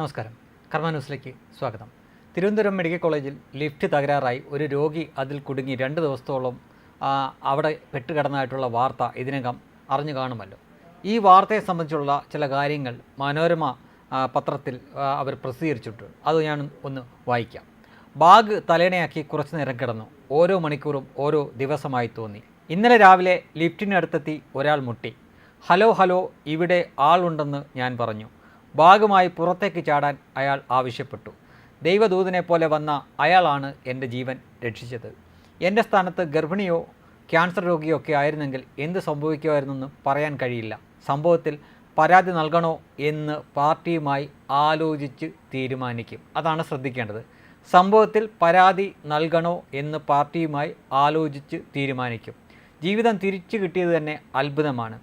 നമസ്കാരം. കർമ്മ ന്യൂസിലേക്ക് സ്വാഗതം. തിരുവനന്തപുരം മെഡിക്കൽ കോളേജിൽ ലിഫ്റ്റ് തകരാറായി ഒരു രോഗി അതിൽ കുടുങ്ങി രണ്ട് ദിവസത്തോളം അവിടെ പെട്ടുകിടന്നതായിട്ടുള്ള വാർത്ത ഇതിനകം അറിഞ്ഞു കാണുമല്ലോ. ഈ വാർത്തയെ സംബന്ധിച്ചുള്ള ചില കാര്യങ്ങൾ മനോരമ പത്രത്തിൽ അവർ പ്രസിദ്ധീകരിച്ചിട്ടുണ്ട്. അത് ഞാൻ ഒന്ന് വായിക്കാം. ബാഗ് തലേണയാക്കി കുറച്ച് നേരം കിടന്നു. ഓരോ മണിക്കൂറും ഓരോ ദിവസമായി തോന്നി. ഇന്നലെ രാവിലെ ലിഫ്റ്റിനടുത്തെത്തി ഒരാൾ മുട്ടി. ഹലോ ഹലോ ഇവിടെ ആളുണ്ടെന്ന് ഞാൻ പറഞ്ഞു. ബാഗുമായി പുറത്തേക്ക് ചാടാൻ അയാൾ ആവശ്യപ്പെട്ടു. ദൈവദൂതനെ പോലെ വന്ന അയാളാണ് എന്റെ ജീവൻ രക്ഷിച്ചത്. എന്റെ സ്ഥാനത്ത് ഗർഭിണിയോ ക്യാൻസർ രോഗിയോ ഒക്കെ ആയിരുന്നെങ്കിൽ എന്ത് സംഭവിക്കുമായിരുന്നെന്ന് പറയാൻ കഴിയില്ല. സംഭവത്തിൽ പരാതി നൽകണോ എന്ന് പാർട്ടിയുമായി ആലോചിച്ച് തീരുമാനിക്കും. അതാണ് ശ്രദ്ധിക്കേണ്ടത്. സംഭവത്തിൽ പരാതി നൽകണോ എന്ന് പാർട്ടിയുമായി ആലോചിച്ച് തീരുമാനിക്കും. ജീവിതം തിരിച്ചു കിട്ടിയത് തന്നെ അത്ഭുതമാണ്.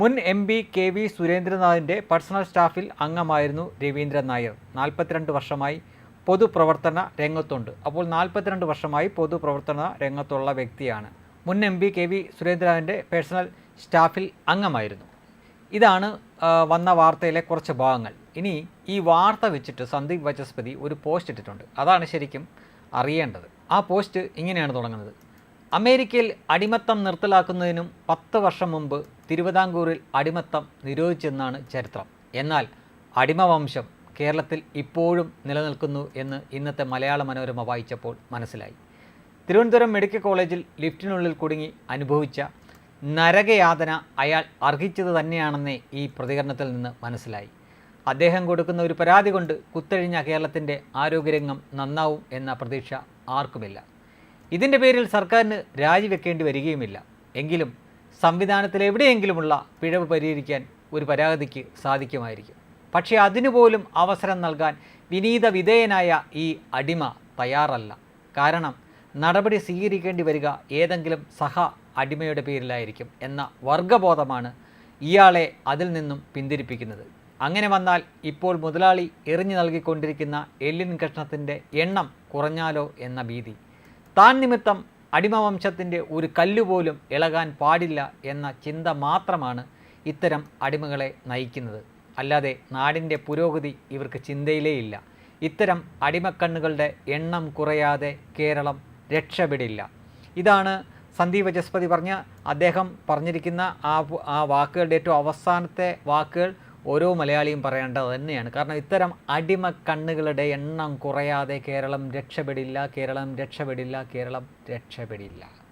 മുൻ എം പി കെ വി സുരേന്ദ്രനാഥിന്റെ പേഴ്സണൽ സ്റ്റാഫിൽ അംഗമായിരുന്നു രവീന്ദ്രൻ നായർ. നാൽപ്പത്തിരണ്ട് വർഷമായി പൊതുപ്രവർത്തന രംഗത്തുണ്ട്. അപ്പോൾ നാൽപ്പത്തിരണ്ട് വർഷമായി പൊതുപ്രവർത്തന രംഗത്തുള്ള വ്യക്തിയാണ്. മുൻ എം പി കെ വി സുരേന്ദ്രനാഥിന്റെ പേഴ്സണൽ സ്റ്റാഫിൽ അംഗമായിരുന്നു. ഇതാണ് വന്ന വാർത്തയിലെ കുറച്ച് ഭാഗങ്ങൾ. ഇനി ഈ വാർത്ത വെച്ചിട്ട് സന്ദീപ് വചസ്പതി ഒരു പോസ്റ്റ് ഇട്ടിട്ടുണ്ട്. അതാണ് ശരിക്കും അറിയേണ്ടത്. ആ പോസ്റ്റ് ഇങ്ങനെയാണ് തുടങ്ങുന്നത്. അമേരിക്കയിൽ അടിമത്തം നിർത്തലാക്കുന്നതിനും പത്ത് വർഷം മുമ്പ് തിരുവിതാംകൂറിൽ അടിമത്തം നിരോധിച്ചെന്നാണ് ചരിത്രം. എന്നാൽ അടിമവംശം കേരളത്തിൽ ഇപ്പോഴും നിലനിൽക്കുന്നു എന്ന് ഇന്നത്തെ മലയാള മനോരമ വായിച്ചപ്പോൾ മനസ്സിലായി. തിരുവനന്തപുരം മെഡിക്കൽ കോളേജിൽ ലിഫ്റ്റിനുള്ളിൽ കുടുങ്ങി അനുഭവിച്ച നരകയാതന അയാൾ അർഹിച്ചത് തന്നെയാണെന്നേ ഈ പ്രതികരണത്തിൽ നിന്ന് മനസ്സിലായി. അദ്ദേഹം കൊടുക്കുന്ന ഒരു പരാതി കൊണ്ട് കുത്തഴിഞ്ഞ കേരളത്തിന്റെ ആരോഗ്യരംഗം നന്നാവും എന്ന പ്രതീക്ഷ ആർക്കുമില്ല. ഇതിന്റെ പേരിൽ സർക്കാരിന് രാജിവെക്കേണ്ടി വരികയുമില്ല. എങ്കിലും സംവിധാനത്തിൽ എവിടെയെങ്കിലുമുള്ള പിഴവ് പരിഹരിക്കാൻ ഒരു പരാതിക്ക് സാധിക്കുമായിരിക്കും. പക്ഷേ അതിനുപോലും അവസരം നൽകാൻ വിനീത വിധേയനായ ഈ അടിമ തയ്യാറല്ല. കാരണം നടപടി സ്വീകരിക്കേണ്ടി വരിക ഏതെങ്കിലും സഹ അടിമയുടെ പേരിലായിരിക്കും എന്ന വർഗബോധമാണ് ഇയാളെ അതിൽ നിന്നും പിന്തിരിപ്പിക്കുന്നത്. അങ്ങനെ വന്നാൽ ഇപ്പോൾ മുതലാളി എറിഞ്ഞു നൽകിക്കൊണ്ടിരിക്കുന്ന എല്ലിൻ കഷ്ണത്തിന്റെ എണ്ണം കുറഞ്ഞാലോ എന്ന ഭീതി. താൻ നിമിത്തം അടിമവംശത്തിന്റെ ഒരു കല്ലുപോലും ഇളകാൻ പാടില്ല എന്ന ചിന്ത മാത്രമാണ് ഇത്തരം അടിമകളെ നയിക്കുന്നത്. അല്ലാതെ നാടിന്റെ പുരോഗതി ഇവർക്ക് ചിന്തയിലേ ഇല്ല ഇത്തരം അടിമക്കണ്ണുകളുടെ എണ്ണം കുറയാതെ കേരളം രക്ഷപ്പെടില്ല. ഇതാണ് സന്ദീപ് ജസ്പതി പറഞ്ഞ അദ്ദേഹം പറഞ്ഞിരിക്കുന്ന ആ ആ വാക്കുകളുടെ ഏറ്റവും അവസാനത്തെ വാക്കുകൾ ഓരോ മലയാളിയും പറയേണ്ടത് തന്നെയാണ്. കാരണം ഇത്തരം അടിമ കണ്ണുകളുടെ എണ്ണം കുറയാതെ കേരളം രക്ഷപ്പെടില്ല കേരളം രക്ഷപ്പെടില്ല കേരളം രക്ഷപ്പെടില്ല.